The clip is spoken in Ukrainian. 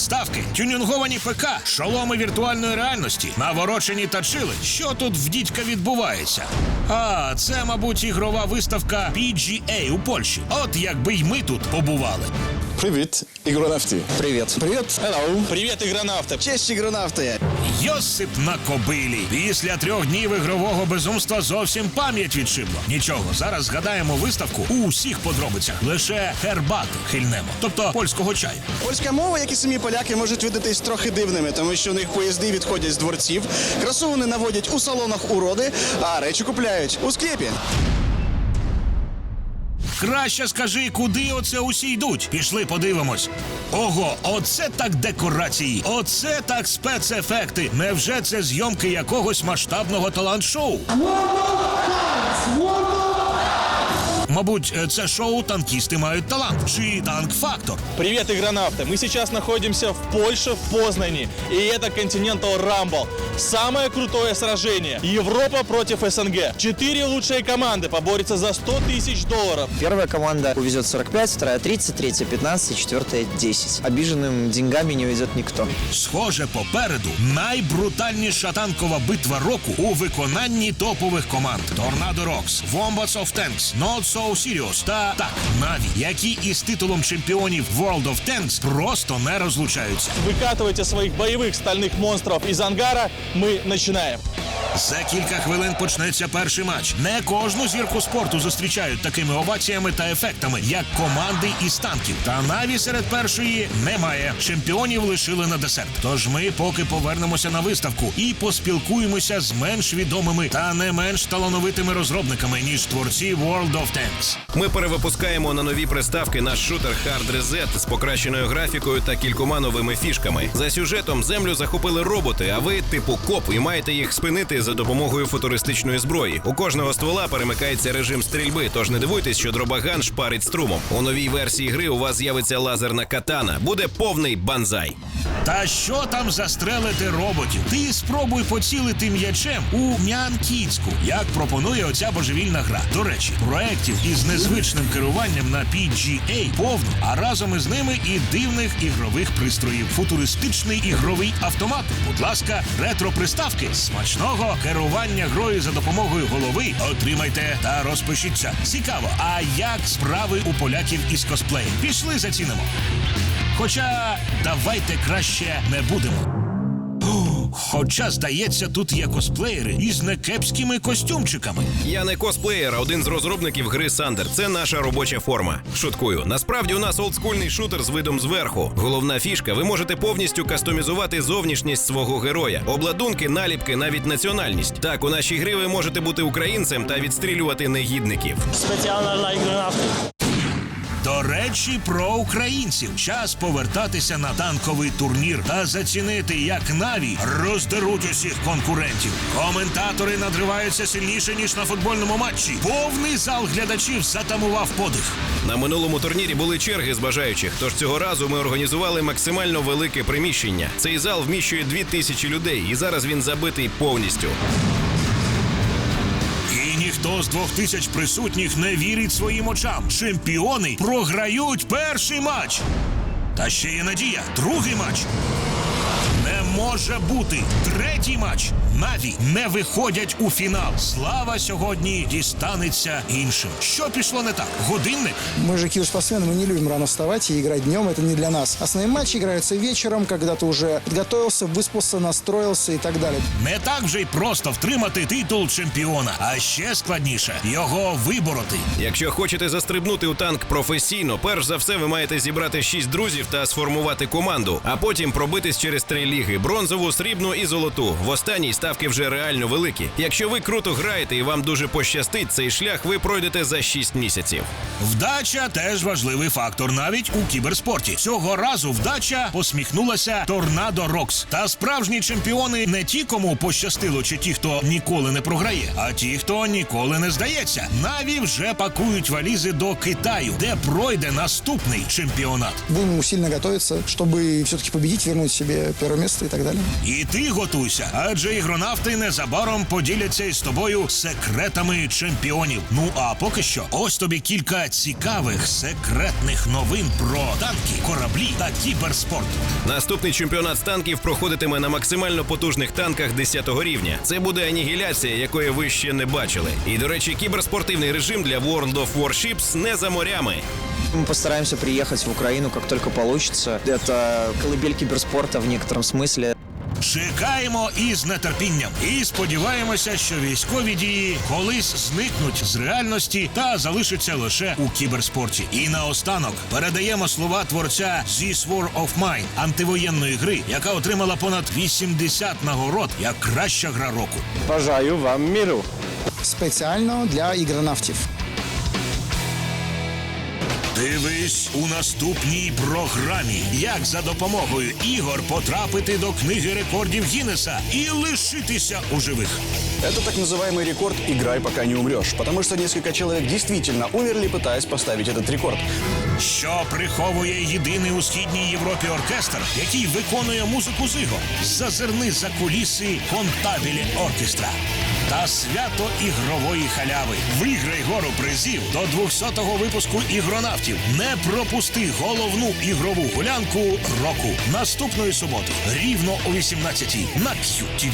Ретро-приставки, тюнінговані ПК, шоломи віртуальної реальності, наворочені тачили. Що тут в дідька відбувається? А, це, мабуть, ігрова виставка PGA у Польщі. От якби й ми тут побували. Привіт, ігронавті. Привет. Привіт. Hello. Привет, игронавты! Честь ігронавти. Йосип на кобилі. Після трьох днів ігрового безумства зовсім пам'ять відшибло. Нічого, зараз згадаємо виставку у усіх подробицях. Лише хербати хильнемо, тобто польського чаю. Польська мова, як і самі поляки, можуть видатись трохи дивними, тому що у них поїзди відходять з дворців, красу вони наводять у салонах уроди, а речі купляють у склепі. Краще скажи, куди оце усі йдуть. Пішли, подивимось. Ого, оце так декорації, оце так спецефекти. Невже це зйомки якогось масштабного талант-шоу? Мабуть, це шоу танкісти мають талант чи танк-фактор. Привет, игронавты! Мы сейчас находимся в Польше, в Познане. И это Continental Rumble. Самое крутое сражение. Европа против СНГ. Четыре лучшие команды поборются за 100 тысяч долларов. Первая команда увезет 45, вторая 30, третья 15, четвертая 10. Обиженным деньгами не уйдет никто. Схоже, попереду найбрутальніша танкова битва року у виконанні топових команд: Tornado Rocks, Wombats of Tanks, Not So Serious та так Наві, які із титулом чемпіонів World of Tanks просто не розлучаються. Выкатывайте своих боевых стальных монстров из ангара. Мы начинаем. За кілька хвилин почнеться перший матч. Не кожну зірку спорту зустрічають такими оваціями та ефектами, як команди із танків. Та наві серед першої немає. Чемпіонів лишили на десерт. Тож ми поки повернемося на виставку і поспілкуємося з менш відомими та не менш талановитими розробниками ніж творці World of Tanks. Ми перевипускаємо на нові приставки наш шутер Hard Reset з покращеною графікою та кількома новими фішками. За сюжетом землю захопили роботи, а ви типу коп і маєте їх спинити за допомогою футуристичної зброї. У кожного ствола перемикається режим стрільби, тож не дивуйтесь, що дробаган шпарить струмом. У новій версії гри у вас з'явиться лазерна катана. Буде повний банзай. Та що там застрелити роботів? Ти спробуй поцілити м'ячем у Нянкіцьку, як пропонує оця божевільна гра. До речі, проєктів із незвичним керуванням на PGA повно, а разом із ними і дивних ігрових пристроїв. Футуристичний ігровий автомат. Будь ласка, ретро-приставки. Смачного керування грою за допомогою голови отримайте та розпишіться. Цікаво, а як справи у поляків із косплеєм? Пішли зацінимо. Хоча давайте краще не будемо. Хоча, здається, тут є косплеєри із некепськими костюмчиками. Я не косплеєр, а один з розробників гри Сандер. Це наша робоча форма. Шуткую. Насправді у нас олдскульний шутер з видом зверху. Головна фішка, ви можете повністю кастомізувати зовнішність свого героя, обладунки, наліпки, навіть національність. Так, у нашій гри ви можете бути українцем та відстрілювати негідників. dla ignoraftów. До речі, про українців час повертатися на танковий турнір та зацінити, як наві роздеруть усіх конкурентів. Коментатори надриваються сильніше ніж на футбольному матчі. Повний зал глядачів затамував подих. На минулому турнірі були черги з бажаючих, тож цього разу ми організували максимально велике приміщення. Цей зал вміщує дві тисячі людей, і зараз він забитий повністю. Ніхто з двох тисяч присутніх не вірить своїм очам. Чемпіони програють перший матч. Та ще є надія. Другий матч Не може бути. Третій матч. Наві не виходять у фінал. Слава сьогодні дістанеться іншим. Що пішло не так? Годинник? Мы же киберспортсмены, мы не любим рано вставать и играть днем, это не для нас. Основные матчи играются вечером, когда ты уже подготовился, выспался, настроился и так далее. Не так вже й просто втримати титул чемпіона, а ще складніше його вибороти. Якщо хочете застрибнути у танк професійно, перш за все ви маєте зібрати шість друзів та сформувати команду, а потім пробитись через три ліги: бронзову, срібну і золоту. В останній ставки вже реально великі. Якщо ви круто граєте і вам дуже пощастить, цей шлях ви пройдете за 6 місяців. Вдача теж важливий фактор навіть у кіберспорті. Цього разу вдача посміхнулася Торнадо Рокс. Та справжні чемпіони не ті, кому пощастило, чи ті, хто ніколи не програє, а ті, хто ніколи не здається. Наві вже пакують валізи до Китаю, де пройде наступний чемпіонат. Будем усиленно готовиться, чтобы все-таки победить, вернуть себе первое место и так далее. І ти готуйся, адже Ігронавти незабаром поділяться із тобою секретами чемпіонів. Ну а поки що, ось тобі кілька цікавих секретних новин про танки, кораблі та кіберспорт. Наступний чемпіонат з танків проходитиме на максимально потужних танках 10-го рівня. Це буде анігіляція, якої ви ще не бачили. І до речі, кіберспортивний режим для World of Warships не за морями. Мы постараемся приехать в Украину, как только получится. Это колыбель киберспорта в некотором смысле. Чекаємо із нетерпінням і сподіваємося, що військові дії колись зникнуть з реальності та залишаться лише у кіберспорті. І наостанок передаємо слова творця This War of Mine антивоєнної гри, яка отримала понад 80 нагород як краща гра року. Бажаю вам миру. Специально для игронавтов. Дивись у наступній програмі, як за допомогою ігор потрапити до книги рекордів Гіннеса і лишитися у живих. Это так называемый рекорд «Играй, пока не умрешь», потому что несколько человек действительно умерли, пытаясь поставить этот рекорд. що приховує єдиний у східній Європі оркестр, який виконує музику з ігор. Зазирни за куліси контабілі оркестра. Та свято ігрової халяви. Виграй гору призів до 200-го випуску ігронавтів. Не пропусти головну ігрову гулянку року наступної суботи, рівно о 18-й на QTV.